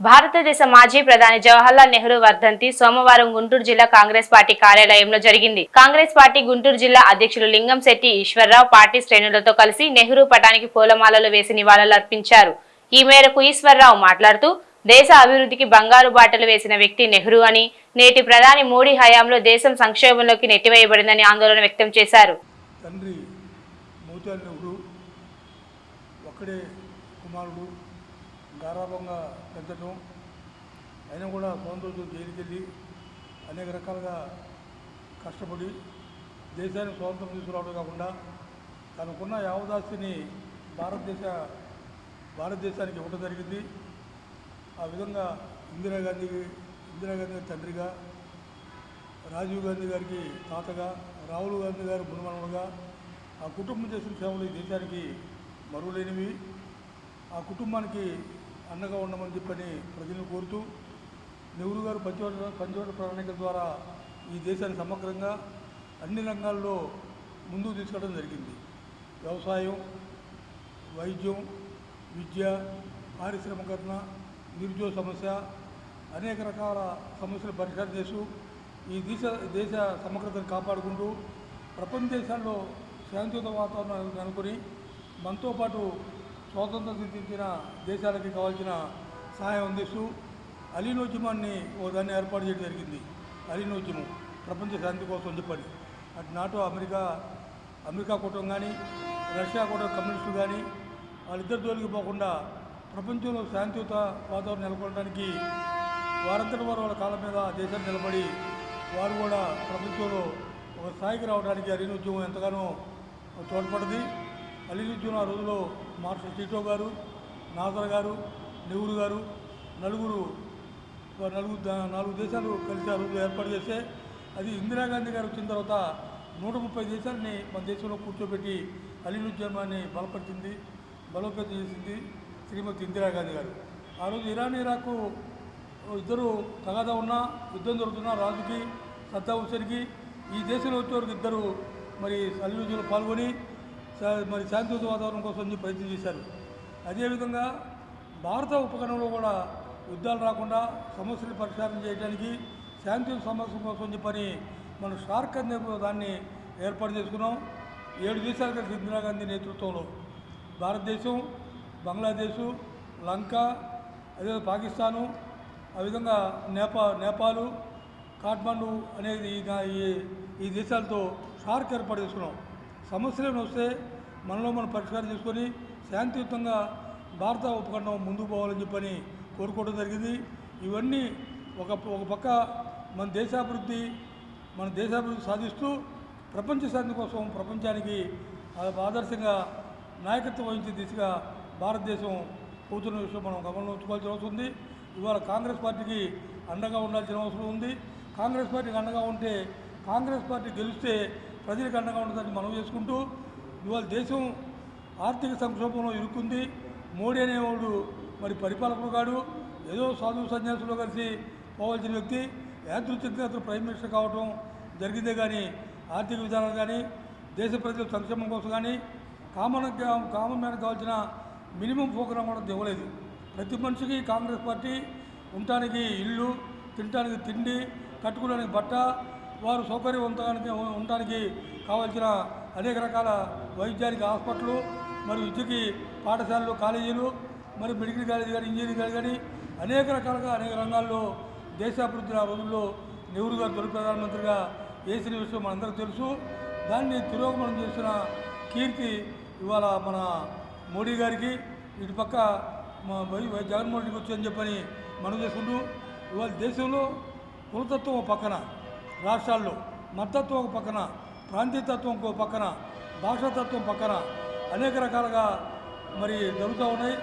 భారతదేశ మాజీ ప్రధాని జవహర్లాల్ నెహ్రూ వర్ధంతి సోమవారం గుంటూరు జిల్లా కాంగ్రెస్ పార్టీ కార్యాలయంలో జరిగింది. కాంగ్రెస్ పార్టీ గుంటూరు జిల్లా అధ్యక్షులు లింగంశెట్టి ఈశ్వరరావు పార్టీ శ్రేణులతో కలిసి నెహ్రూ పటానికి పూలమాలలు వేసి నివాళులర్పించారు ఈ మేరకు ఈశ్వరరావు మాట్లాడుతూ దేశ అభివృద్ధికి బంగారు బాటలు వేసిన వ్యక్తి నెహ్రూ అని నేటి ప్రధాని మోడీ హయాంలో దేశం సంక్షోభంలోకి నెట్టివేయబడిందని ఆందోళన వ్యక్తం చేశారు. తండ్రి నెహ్రూ ఒక్కడే కుమారుడు గారాభంగా పెంచడం అయినా కూడా స్వాతంత్రం జైలుకి వెళ్ళి అనేక రకాలుగా కష్టపడి దేశానికి స్వాతంత్రం తీసుకురావడం కాకుండా తనకున్న యావదాస్తిని భారతదేశ భారతదేశానికి ఇవ్వడం జరిగింది. ఆ విధంగా ఇందిరాగాంధీ ఇందిరాగాంధీ గారి తండ్రిగా రాజీవ్ గాంధీ గారికి తాతగా రాహుల్ గాంధీ గారు మునుమనుడుగా ఆ కుటుంబం చేసిన సేవలు ఈ దేశానికి మరువులేనివి. ఆ కుటుంబానికి అండగా ఉండమని చెప్పని ప్రజలను కోరుతూ నెహ్రూ గారు పంచవట పంచవట ప్రణాళిక ద్వారా ఈ దేశాన్ని సమగ్రంగా అన్ని రంగాల్లో ముందుకు తీసుకెళ్ళడం జరిగింది. వ్యవసాయం వైద్యం విద్య పారిశ్రామికరణ నిరుద్యోగ సమస్య అనేక రకాల సమస్యలు పరిష్కారం చేస్తూ ఈ దేశ దేశ సమగ్రతను కాపాడుకుంటూ ప్రపంచ దేశాల్లో శాంతియుత వాతావరణం నెలకొని మనతో పాటు స్వాతంత్రం సిద్ధించిన దేశాలకి కావాల్సిన సహాయం అందిస్తూ అలీనోద్యమాన్ని ఓ దాన్ని ఏర్పాటు చేయడం జరిగింది. అలీనోద్యమం ప్రపంచ శాంతి కోసం చెప్పని. అటు నాటో అమెరికా అమెరికా కూటం కానీ రష్యా కూటమి కమ్యూనిస్టులు కానీ వాళ్ళిద్దరి జోలికి పోకుండా ప్రపంచంలో శాంతియుత వాతావరణం నెలకొనడానికి వారంతటి వారు వాళ్ళ కాలం మీద దేశం నిలబడి వారు కూడా ప్రపంచంలో ఒక స్థాయికి రావడానికి అలీన్ ఉద్యమం ఎంతగానో తోడ్పడింది. అలీన్ రోజులో మార్షల్ టీటో గారు నాజర్ గారు నెహ్రూ గారు నలుగురు నలుగురు నాలుగు దేశాలు కలిసి ఆ రోజు ఏర్పాటు చేస్తే అది ఇందిరాగాంధీ గారు వచ్చిన తర్వాత నూట ముప్పై దేశాలని మన దేశంలో కూర్చోబెట్టి అలీన్ బలపరిచింది బలోపేతం చేసింది శ్రీమతి ఇందిరాగాంధీ గారు. ఆ రోజు ఇరాన్ ఇరాక్ ఇద్దరు తగాదా ఉన్నా యుద్ధం జరుగుతున్నా రాజుకి సద్దా హుసేన్కి ఈ దేశంలో వచ్చేవరకు ఇద్దరు మరి అల్లుజులు పాల్గొని మరి శాంతియుత వాతావరణం కోసం చెప్పి ప్రయత్నం చేశారు. అదేవిధంగా భారత ఉపకరణంలో కూడా యుద్ధాలు రాకుండా సమస్యలు పరిష్కారం చేయడానికి శాంతియుత సమస్య కోసం చెప్పని మనం షార్క్ అనే దాన్ని ఏర్పాటు చేసుకున్నాం. ఏడు దేశాలు కలిసి ఇందిరాగాంధీ నేతృత్వంలో భారతదేశం బంగ్లాదేశు లంక అదే పాకిస్తాను ఆ విధంగా నేపా నేపాలు కాఠ్మండు అనేది ఈ- ఈ దేశాలతో షార్క్ ఏర్పాటు చేసుకున్నాం. సమస్యలు వస్తే మనలో మనం పరిష్కారం చేసుకొని శాంతియుతంగా భారత ఉపఖండం ముందుకు పోవాలని చెప్పని కోరుకోవడం జరిగింది. ఇవన్నీ ఒక ఒక పక్క మన దేశాభివృద్ధి మన దేశాభివృద్ధి సాధిస్తూ ప్రపంచ శాంతి కోసం ప్రపంచానికి ఆదర్శంగా నాయకత్వం వహించే దిశగా భారతదేశం పోతున్న విషయం మనం గమనంలో ఉంచుకోవాల్సిన అవసరం ఉంది. ఇవాళ కాంగ్రెస్ పార్టీకి అండగా ఉండాల్సిన అవసరం ఉంది. కాంగ్రెస్ పార్టీకి అండగా ఉంటే కాంగ్రెస్ పార్టీ గెలిస్తే ప్రజలకు అండగా ఉంటుందని మనం చేసుకుంటూ ఇవాళ దేశం ఆర్థిక సంక్షోభంలో ఇరుక్కుంది. మోడీ అనేవాడు మరి పరిపాలకుడు కాడు. ఏదో సాధు సన్యాసులు కలిసి పోవాల్సిన వ్యక్తి. యాదృచ్ఛికంగా అతను ప్రైమ్ మినిస్టర్ కావటం జరిగిందే కానీ ఆర్థిక విధానాలు కానీ దేశ ప్రజల సంక్షేమం కోసం కానీ కామన్ కామన్ మ్యాన్ కావాల్సిన మినిమం ప్రోగ్రాం కూడా ఇవ్వలేదు. ప్రతి మనిషికి కాంగ్రెస్ పార్టీ ఉండటానికి ఇల్లు తినడానికి తిండి కట్టుకోవడానికి బట్ట వారు సౌకర్యవంతానికి ఉండడానికి కావాల్సిన అనేక రకాల వైద్యానికి హాస్పిటల్ మరియు విద్యకి పాఠశాలలు కాలేజీలు మరి మెడికల్ కాలేజీ కానీ ఇంజనీరింగ్ కాలేజ్ కానీ అనేక రకాలుగా అనేక రంగాల్లో దేశాభివృద్ధి ఆ రోజుల్లో నెహ్రూ గారు తొలి ప్రధానమంత్రిగా వేసిన విషయం మనందరికీ తెలుసు. దాన్ని తిరోగమనం చేసిన కీర్తి ఇవాళ మన మోడీ గారికి. ఇటు పక్క మా వై- వై- జగన్మోహన్ రెడ్డికి వచ్చి అని చెప్పని మనం చేసుకుంటూ ఇవాళ దేశంలో కులతత్వం పక్కన. రాష్ట్రాల్లో మతత్వం ఒక పక్కన ప్రాంతీయతత్వం పక్కన భాషాతత్వం పక్కన అనేక రకాలుగా మరి జరుగుతూ ఉన్నాయి.